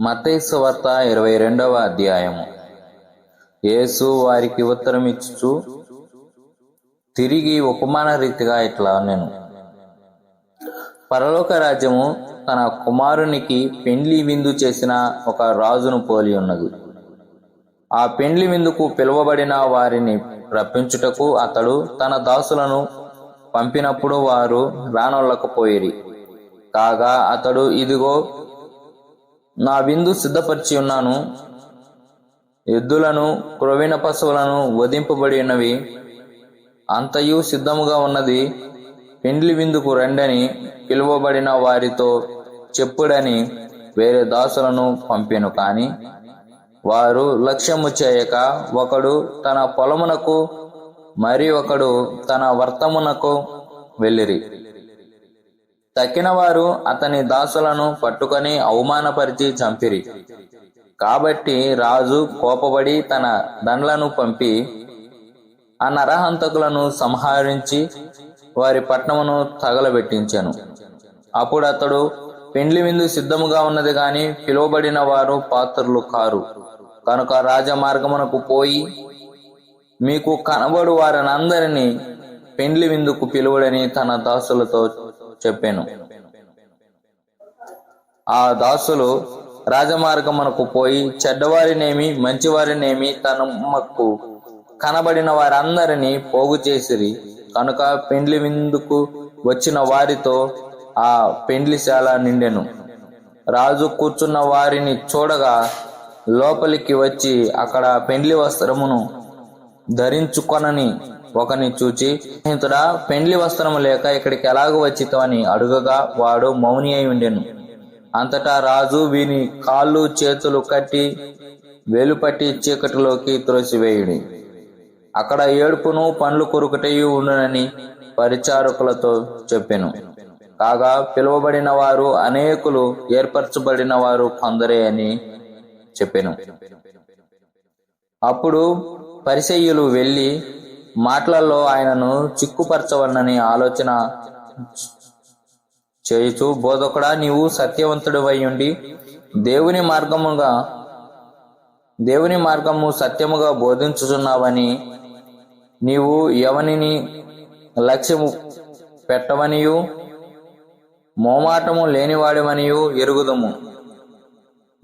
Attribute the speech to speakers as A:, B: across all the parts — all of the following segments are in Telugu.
A: మత్తయి వార్త ఇరవై రెండవ అధ్యాయము. యేసు వారికి ఉత్తరం ఇచ్చుచు తిరిగి ఉపమాన రీతిగా ఇట్లా నేను పరలోక రాజ్యము తన కుమారునికి పెండ్లి విందు చేసిన ఒక రాజును పోలి ఉన్నది. ఆ పెండ్లి విందుకు పిలువబడిన వారిని రప్పించుటకు అతడు తన దాసులను పంపినప్పుడు వారు రానొల్లకపోయిరి కాగా అతడు ఇదిగో నా విందు సిద్ధపరిచి ఉన్నాను. ఎద్దులను క్రొవిన పశువులను వధింపబడి ఉన్నవి. అంతయు సిద్ధముగా ఉన్నది. పెండ్లి విందుకు రండని పిలువబడిన వారితో చెప్పుడని వేరే దాసులను పంపెను కాని వారు లక్ష్యము చేయక ఒకడు తన పొలమునకు మరి ఒకడు తన వర్తమునకు వెళ్ళిరి. తక్కిన వారు అతని దాసులను పట్టుకొని అవమానపరిచి చంపిరి. కాబట్టి రాజు కోపపడి తన దండ్లను పంపి ఆ నరహంతకులను సంహరించి వారి పట్టణమును తగలబెట్టించాను. అప్పుడు అతడు పెండ్లి విందు సిద్ధముగా ఉన్నది గాని పిలువబడిన వారు పాత్రలు కారు. కనుక రాజమార్గమునకు పోయి మీకు కనబడు వారినందరినీ పెండ్లి విందుకు పిలువడని తన దాసులతో చెప్పాను. ఆ దాసులు రాజమార్గమునకు పోయి చెడ్డవారినేమి మంచివారినేమి తనకు కనబడిన వారందరినీ పోగు చేసిరి. కనుక పెండ్లి విందుకు వచ్చిన వారితో ఆ పెండ్లిశాల నిండెను. రాజు కూర్చున్న వారిని చూడగా లోపలికి వచ్చి అక్కడ పెండ్లి వస్త్రమును ధరించుకొనని ఒకని చూచి స్నేహితుడా పెండ్లి వస్త్రము లేక ఇక్కడికి ఎలాగ వచ్చితవని అడుగగా వాడు మౌని అయి ఉండెను. అంతటా రాజు వీని కాళ్ళు చేతులు కట్టి వేలుపట్టి చీకటిలోకి త్రోసివేయుడి. అక్కడ ఏడుపును పండ్లు కొరుకుటయు ఉండునని పరిచారకులతో చెప్పెను. కాగా పిలువబడిన వారు అనేకులు ఏర్పరచబడిన వారు కొందరే అని చెప్పెను. అప్పుడు పరిసయ్యులు వెళ్ళి మాటలలో ఆయనను చిక్కుపరచవలనని ఆలోచన చేయుచు బోధకుడా నీవు సత్యవంతుడు ఉండి దేవుని మార్గముగా దేవుని మార్గము సత్యముగా బోధించుచున్నావని నీవు ఎవనిని లక్ష్యము పెట్టవనియు మోమాటము లేనివాడివనియు ఎరుగుదము.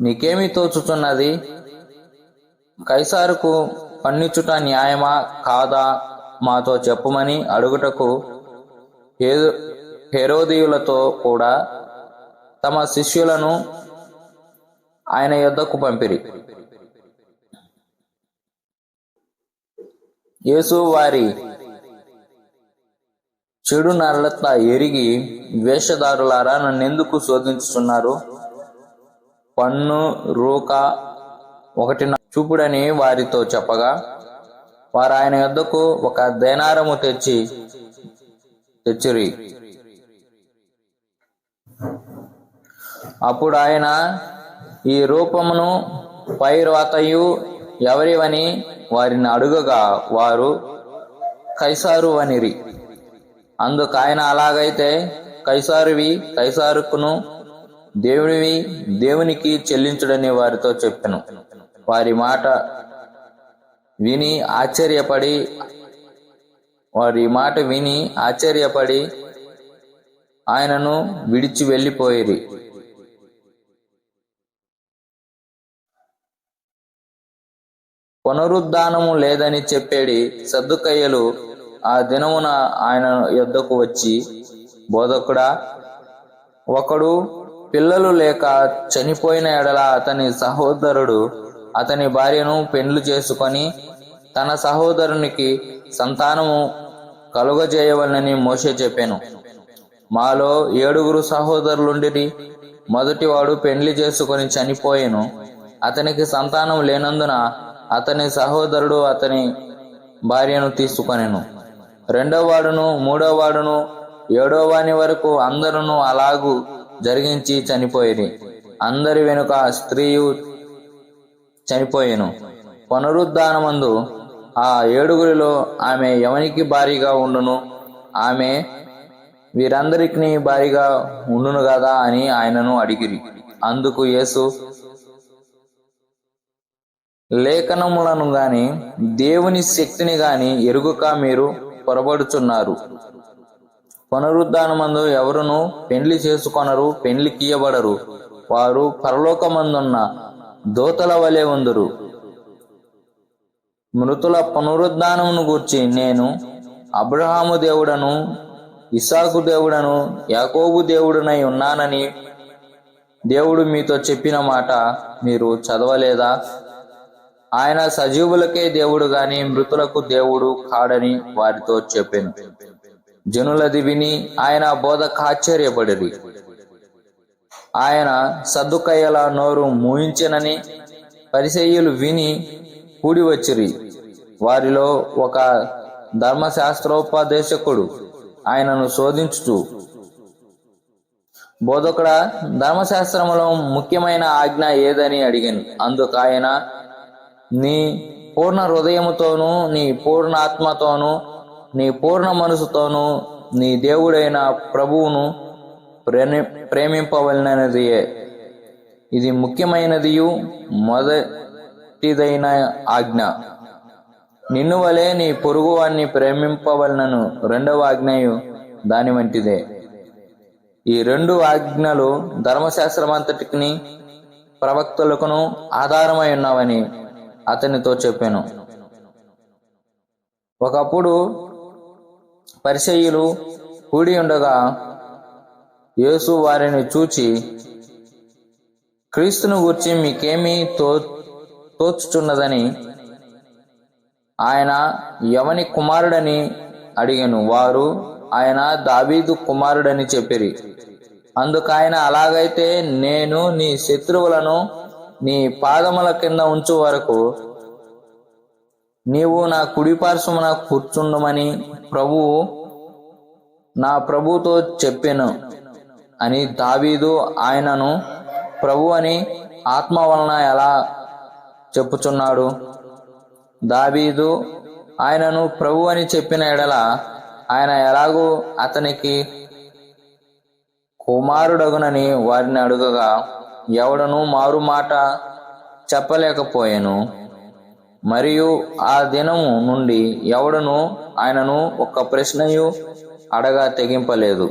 A: నీకేమి తోచుచున్నది? కైసారుకు పన్నిచుట న్యాయమా? కాదా? మాతో చెప్పుమని అడుగుటకు హేరోదీయులతో హెరోదీయులతో కూడా తమ శిష్యులను ఆయన యొద్దకు పంపిరి. యేసు వారి చెడు నల్లత ఎరిగి వేషధారులారా నన్నెందుకు శోధించుతున్నారు పన్ను రూక ఒకటి చూపుడని వారితో చెప్పగా వారు ఆయన యొద్దకు ఒక దేనారము తెచ్చి తెచ్చిరి. అప్పుడు ఆయన ఈ రూపమును పైర్వాతయు ఎవరివని వారిని అడుగగా వారు కైసారు అనిరి అందుకు ఆయన అలాగైతే కైసారువి కైసారుకును దేవునివి దేవునికి చెల్లించుడని వారితో చెప్పాను. వారి మాట విని ఆశ్చర్యపడి వారి మాట విని ఆశ్చర్యపడి ఆయనను విడిచి వెళ్ళిపోయేది పునరుద్ధానము లేదని చెప్పేడి సద్దుకయ్యలు ఆ దినమున ఆయన యొద్దకు వచ్చి బోధకుడా ఒకడు పిల్లలు లేక చనిపోయిన ఎడల అతని సహోదరుడు అతని భార్యను పెండ్లు చేసుకొని తన సహోదరునికి సంతానము కలుగజేయవలనని మోసే చెప్పాను. మాలో ఏడుగురు సహోదరులుండిరి. మొదటివాడు పెండ్లి చేసుకొని చనిపోయాను. అతనికి సంతానం లేనందున అతని సహోదరుడు అతని భార్యను తీసుకొనెను. రెండో వాడును మూడో వాడును ఏడో వాని వరకు అందరూ అలాగూ జరిగించి చనిపోయేది అందరి వెనుక స్త్రీయు చనిపోయాను. పునరుద్ధానమందు ఆ ఏడుగురిలో ఆమె ఎవనికి భారీగా ఉండును. ఆమె వీరందరికి భారీగా ఉండును కదా అని ఆయనను అడిగిరి. అందుకు యేసు లేఖనములను గాని దేవుని శక్తిని గాని ఎరుగుక మీరు పొరబడుచున్నారు. పునరుద్ధానమందు ఎవరును పెండ్లి చేసుకొనరు పెండ్లి కీయబడరు. వారు పరలోకమందున్న దోతల వలె ఉందురు. మృతుల పునరుద్ధానమును గూర్చి నేను అబ్రహాము దేవుడను ఇసాకు దేవుడను యాకోబు దేవుడునై ఉన్నానని దేవుడు మీతో చెప్పిన మాట మీరు చదవలేదా? ఆయన సజీవులకే దేవుడు గాని మృతులకు దేవుడు కాడని వారితో చెప్పాను. జనులది విని ఆయన బోధకు ఆశ్చర్యపడిరి ఆయన సద్దుకయ్యల నోరు మూయించెనని పరిసయ్యులు విని కూడి వచ్చిరి వారిలో ఒక ధర్మశాస్త్రోపదేశకుడు ఆయనను శోధించుచు. బోధకుడ ధర్మశాస్త్రములో ముఖ్యమైన ఆజ్ఞ ఏదని అడిగాను. అందుకు ఆయన నీ పూర్ణ హృదయముతోనూ నీ పూర్ణ ఆత్మతోనూ నీ పూర్ణ మనసుతోనూ నీ దేవుడైన ప్రభువును ప్రేమి ప్రేమింపవలనదియే ఇది ముఖ్యమైనదియు మొదటిదైన ఆజ్ఞ. నిన్ను వలె నీ పొరుగు వాణ్ణి ప్రేమింపవలనను రెండవ ఆజ్ఞయు దాని వంటిదే. ఈ రెండు ఆజ్ఞలు ధర్మశాస్త్రమంతటికి ప్రవక్తలకును ఆధారమై ఉన్నావని అతనితో చెప్పాను. ఒకప్పుడు పరిచయులు కూడి ఉండగా యేసు వారిని చూచి క్రీస్తును గూర్చి మీకేమీ తో తోచుచున్నదని ఆయన ఎవని కుమారుడని అడిగాను. వారు ఆయన దావీదు కుమారుడని చెప్పిరి. అందుకైన ఆయన అలాగైతే నేను నీ శత్రువులను నీ పాదముల కింద ఉంచు వరకు నీవు నా కుడిపార్శ్వమున కూర్చుండమని ప్రభువు నా ప్రభుతో చెప్పాను. అని దావీదు ఆయనను ప్రభు అని ఆత్మ వలన ఎలా చెప్పుచున్నాడు? దావీదు ఆయనను ప్రభు అని చెప్పిన ఎడల ఆయన ఎలాగూ అతనికి కుమారుడగునని వారిని అడుగగా ఎవడను మారు మాట చెప్పలేకపోయాను. మరియు ఆ దినము నుండి ఎవడను ఆయనను ఒక్క ప్రశ్నయు అడగా తెగింపలేదు.